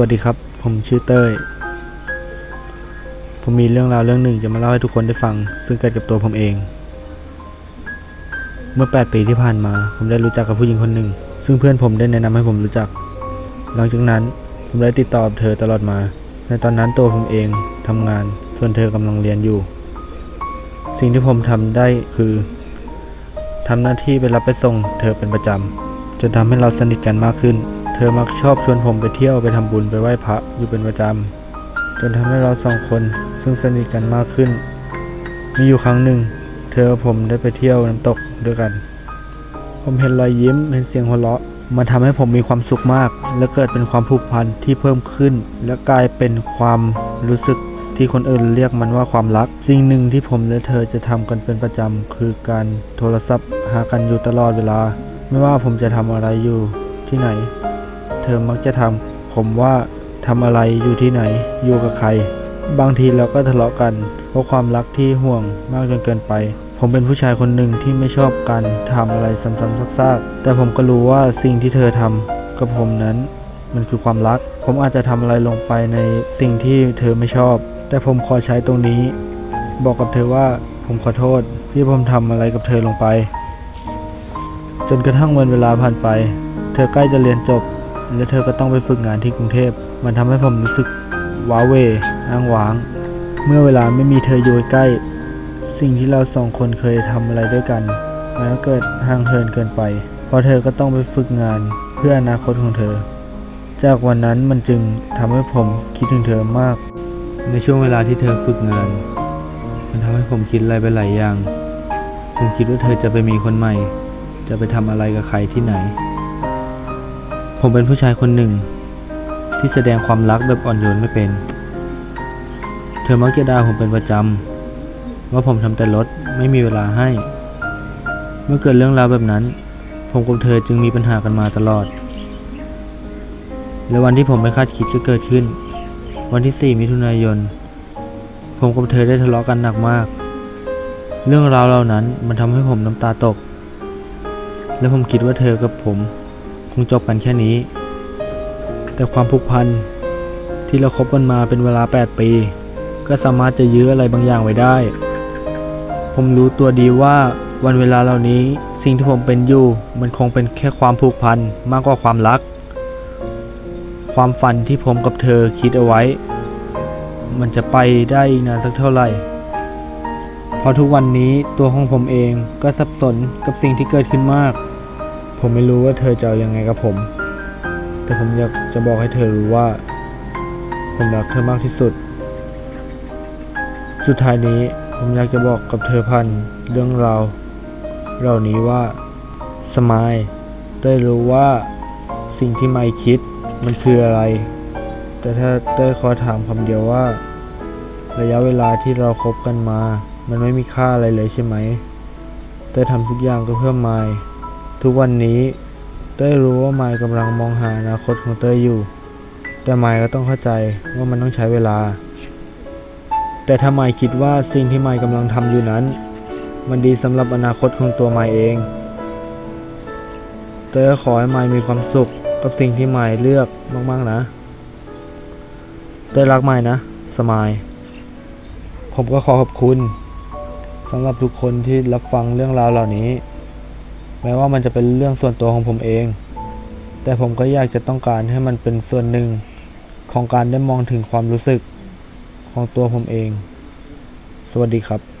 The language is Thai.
วัสดีครับ ผมชื่อเต้ย ผมมีเรื่องราวเรื่องหนึ่งจะมาเล่าให้ทุกคนได้ฟัง ซึ่งเกิดกับตัวผมเอง เมื่อ 8 ปีที่ผ่านมา ผมได้รู้จักกับผู้หญิงคนหนึ่ง ซึ่งเพื่อนผมได้แนะนำให้ผมรู้จัก หลังจากนั้นผมได้ติดต่อเธอตลอดมา ในตอนนั้นตัวผมเองทำงาน ส่วนเธอกำลังเรียนอยู่ สิ่งที่ผมทำได้คือทำหน้าที่ไปรับไปส่ง เธอเป็นประจำจนทำให้เราสนิทกันมากขึ้น เธอมักชอบชวนผมไปเที่ยวไปทำบุญไปไหว้พระอยู่เป็นประจำจนทำให้เราสองคนซึ่งสนิทกันมากขึ้น มีอยู่ครั้งหนึ่ง เธอกับผมได้ไปเที่ยวน้ำตกด้วยกัน ผมเห็นรอยยิ้มเห็นเสียงหัวเราะมันทำให้ผมมีความสุขมาก และเกิดเป็นความผูกพันที่เพิ่มขึ้น และกลายเป็นความรู้สึกที่คนอื่นเรียกมันว่าความรัก สิ่งหนึ่งที่ผมและเธอจะทำกันเป็นประจำคือการโทรศัพท์หากันอยู่ตลอดเวลา ไม่ว่าผมจะทำอะไรอยู่ที่ไหน เธอมักจะถาผมว่าทำอะไรอยู่ที่ไหน อยู่กับใคร บางทีเราก็ทะเลาะกัน เพราะความรักที่ห่วงมากจนเกินไป ผมเป็นผู้ชายคนหนึ่งที่ไม่ชอบการทำอะไรซ้ำๆซากๆ แต่ผมก็รู้ว่าสิ่งที่เธอทำกับผมนั้น มันคือความรัก ผมอาจจะทำอะไรลงไปในสิ่งที่เธอไม่ชอบ แต่ผมขอใช้ตรงนี้ บอกกับเธอว่าผมขอโทษที่ผมทำอะไรกับเธอลงไป จนกระทั่งวันเวลาผ่านไป เธอใกล้จะเรียนจบ และเธอก็ต้องไปฝึกงานที่กรุงเทพ มันทำให้ผมรู้สึกว้าเวอ้างว้าง เมื่อเวลาไม่มีเธออยู่ใกล้ สิ่งที่เราสองคนเคยทำอะไรด้วยกันมันก็เกิดห่างเหินเกินไป เพราะเธอก็ต้องไปฝึกงานเพื่ออนาคตของเธอ จากวันนั้นมันจึงทำให้ผมคิดถึงเธอมาก ในช่วงเวลาที่เธอฝึกงาน มันทำให้ผมคิดอะไรไปหลายอย่าง ผมคิดว่าเธอจะไปมีคนใหม่ จะไปทำอะไรกับใครที่ไหน ผมเป็นผู้ชายคนหนึ่ง ที่แสดงความรักแบบอ่อนโยนไม่เป็น เธอมักจะด่าผมเป็นประจำว่าผมทำแต่รถไม่มีเวลาให้ เมื่อเกิดเรื่องราวแบบนั้น ผมกับเธอจึงมีปัญหากันมาตลอด และวันที่ผมไม่คาดคิดก็เกิดขึ้น วันที่ 4 มิถุนายน ผมกับเธอได้ทะเลาะกันหนักมาก เรื่องราวเหล่านั้นมันทำให้ผมน้ำตาตก และผมคิดว่าเธอกับผม งจบกันแค่นี้ แต่ความผูกพันที่เราคบกันมาเป็นเวลา 8 ปี ก็สามารถจะยื้ออะไรบางอย่างไว้ได้ ผมรู้ตัวดีว่าวันเวลาเหล่านี้สิ่งที่ผมเป็นอยู่มันคงเป็นแค่ความผูกพันมากกว่าความรัก ความฝันที่ผมกับเธอคิดเอาไว้ มันจะไปได้อีกนานสักเท่าไหร่เพราะทุกวันนี้ตัวของผมเองก็สับสนกับสิ่งที่เกิดขึ้นมาก ผมไม่รู้ว่าเธอจะอยังไงกับผม แต่ผมอยากจะบอกให้เธอรู้ว่า ผมรักเธอมากที่สุด สุดท้ายนี้ผมอยากจะบอกกับเธอพันเรื่องราวเหล่านี้ว่าสมายได้รู้ว่าสิ่งที่ไม่คิดมันคืออะไร แต่ถ้าเต้ขอถามคำเดียวว่า ระยะเวลาที่เราคบกันมา มันไม่มีค่าอะไรเลยใช่ไหมเต้ทำทุกอย่างก็เพื่อไมา ทุกวันนี้เต้ยรู้ว่าไมายกำลังมองหาอนาคตของเต้ยอยู่ แต่ไมายก็ต้องเข้าใจว่ามันต้องใช้เวลา แต่ถ้าไมายคิดว่าสิ่งที่ไมายกำลังทำอยู่นั้น มันดีสำหรับอนาคตของตัวไมายเอง เต้ยขอให้ไมายมีความสุขกับสิ่งที่ไมายเลือกมากๆนะ เต้ยรักไมายนะ สมายผมก็ขอขอบคุณสำหรับทุกคนที่รับฟังเรื่องราวเหล่านี้ แม้ว่ามันจะเป็นเรื่องส่วนตัวของผมเอง แต่ผมก็อยากจะต้องการให้มันเป็นส่วนหนึ่งของการได้มองถึงความรู้สึกของตัวผมเอง สวัสดีครับ